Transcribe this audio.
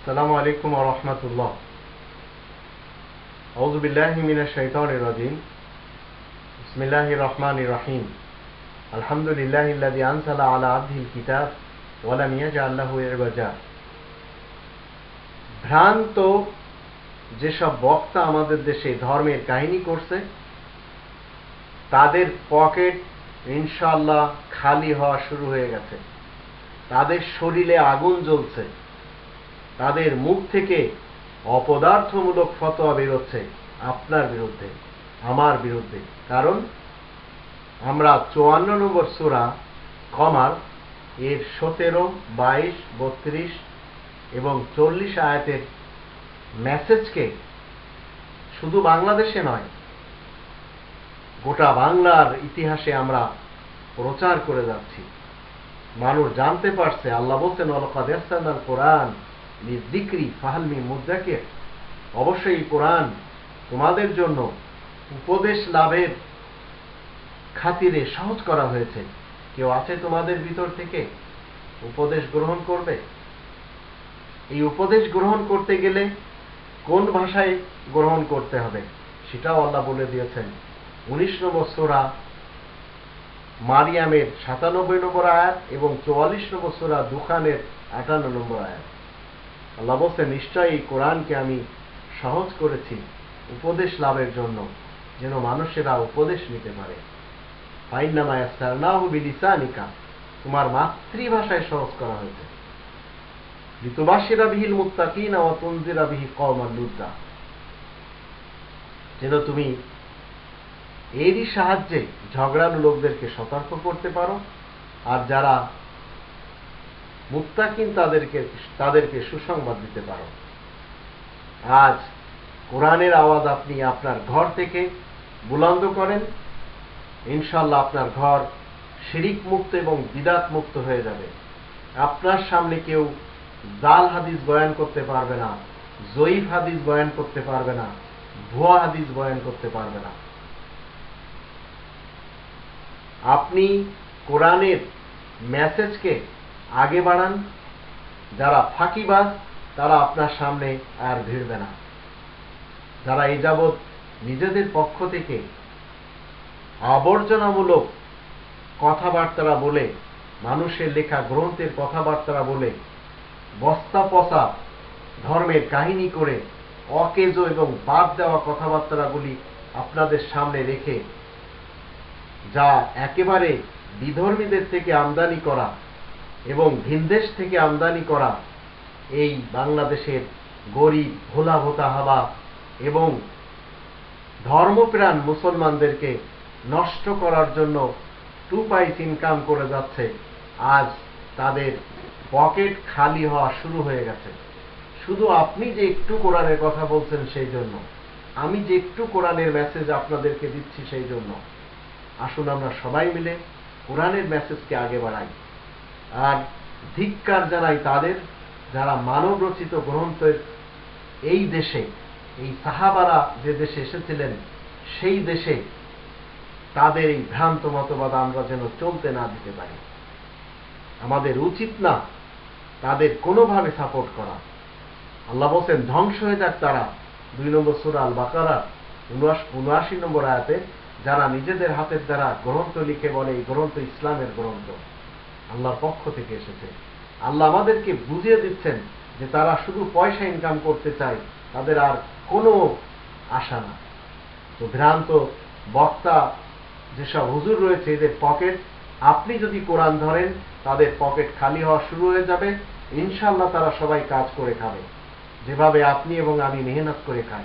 السلام عليكم ورحمة الله أعوذ بالله من الشيطان الرجيم بسم الله الرحمن الرحيم الحمد لله الذي أنزل على عبده الكتاب ولم يجعل له عوجا ভ্রান্ত যেসব বক্তা আমাদের দেশে ধর্মের কাহিনী করছে তাদের পকেট ইনশাল্লাহ খালি হওয়া শুরু হয়ে গেছে তাদের শরীরে আগুন জ্বলছে তাদের মুখ থেকে অপদার্থমূলক ফতোয়া বেরোচ্ছে আপনার বিরুদ্ধে, আমার বিরুদ্ধে। কারণ আমরা চুয়ান্ন নম্বর সুরা কমার এর সতেরো, বাইশ, বত্রিশ এবং চল্লিশ আয়াতের মেসেজকে শুধু বাংলাদেশে নয়, গোটা বাংলার ইতিহাসে আমরা প্রচার করে যাচ্ছি। মানুষ জানতে পারছে, আল্লাহ বলছেন অলকাদ কোরআন। নির্দিক্রি ফাহালমি মুদ্রাকে অবশ্যই কোরআন তোমাদের জন্য উপদেশ লাভের খাতিরে সহজ করা হয়েছে। কেউ আছে তোমাদের ভিতর থেকে উপদেশ গ্রহণ করবে? এই উপদেশ গ্রহণ করতে গেলে কোন ভাষায় গ্রহণ করতে হবে? সেটাও আল্লাহ বলে দিয়েছেন। উনিশ নম্বর সোরা মারিয়ামের সাতানব্বই নম্বর আয়াত এবং চুয়াল্লিশ নম্বর সোরা দুখানের আটান্ন নম্বর আয়াত। আল্লাহ বলছে নিশ্চয়ই এই কোরআনকে আমি সহজ করেছি উপদেশ লাভের জন্য, যেন মানুষেরা উপদেশ নিতে পারে। সারনাহু বিলিসানিকা। তোমার মাতৃভাষায় সহজ করা হয়েছে। ঋতুবাসীরা বিহিল ও বিহি যেন তুমি এরই সাহায্যে ঝগড়ালু লোকদেরকে সতর্ক করতে পারো, আর যারা মুক্তাকিন তাদেরকে তাদেরকে সুসংবাদ দিতে পারো। আজ কোরআনের আওয়াজ আপনি আপনার ঘর থেকে বুলন্দ করেন। ইনশাল্লাহ আপনার ঘর শিরিক মুক্ত এবং বিদাত মুক্ত হয়ে যাবে। আপনার সামনে কেউ জাল হাদিস বয়ান করতে পারবে না, জয়ীফ হাদিস বয়ান করতে পারবে না, ভুয়া হাদিস বয়ান করতে পারবে না। আপনি কোরআনের মেসেজকে আগে বাড়ান, যারা ফাঁকিবাজ, তারা আপনার সামনে আর ভিড়বে না। যারা এই যাবৎ নিজেদের পক্ষ থেকে আবর্জনামূলক কথাবার্তারা বলে, মানুষের লেখা গ্রন্থের কথাবার্তারা বলে বস্তা পচা ধর্মের কাহিনী করে, অকেজ এবং বাদ দেওয়া কথাবার্তাগুলি আপনাদের সামনে রেখে, যা একেবারে বিধর্মীদের থেকে আমদানি করা এবং ভিনদেশ থেকে আমদানি করা এই বাংলাদেশের গরিব, ভোলা ভোতা হাবা এবং ধর্মপ্রাণ মুসলমানদেরকে নষ্ট করার জন্য টু পাইস ইনকাম করে যাচ্ছে, আজ তাদের পকেট খালি হওয়া শুরু হয়ে গেছে। শুধু আপনি যে একটু কোরআনের কথা বলছেন সেই জন্য, আমি যে একটু কোরআনের মেসেজ আপনাদেরকে দিচ্ছি সেই জন্য। আসুন আমরা সবাই মিলে কোরআনের মেসেজকে আগে বাড়াই। আর ধিক্কার জানাই তাদের যারা মানব রচিত গ্রন্থের এই দেশে, এই সাহাবারা যে দেশে এসেছিলেন, সেই দেশে তাদের এই ভ্রান্ত মতবাদ আমরা যেন চলতে না দিতে পারি। আমাদের উচিত না তাদের কোনোভাবে সাপোর্ট করা। আল্লাহ বলছেন, ধ্বংস হয়ে যাক তারা। দুই নম্বর সুরা আল বাকারা উনআশি নম্বর আয়াতে, যারা নিজেদের হাতের দ্বারা গ্রন্থ লিখে বলে, এই গ্রন্থ ইসলামের গ্রন্থ। আল্লাহর পক্ষ থেকে এসেছে। আল্লাহ আমাদেরকে বুঝিয়ে দিচ্ছেন যে তারা শুধু পয়সা ইনকাম করতে চায়, তাদের আর কোনো আশা না। তো ভ্রান্ত বক্তা যেসব হুজুর রয়েছে, এদের পকেট, আপনি যদি কোরআন ধরেন, তাদের পকেট খালি হওয়া শুরু হয়ে যাবে ইনশাল্লাহ তারা সবাই কাজ করে খাবে। যেভাবে আপনি এবং আমি মেহনত করে খাই।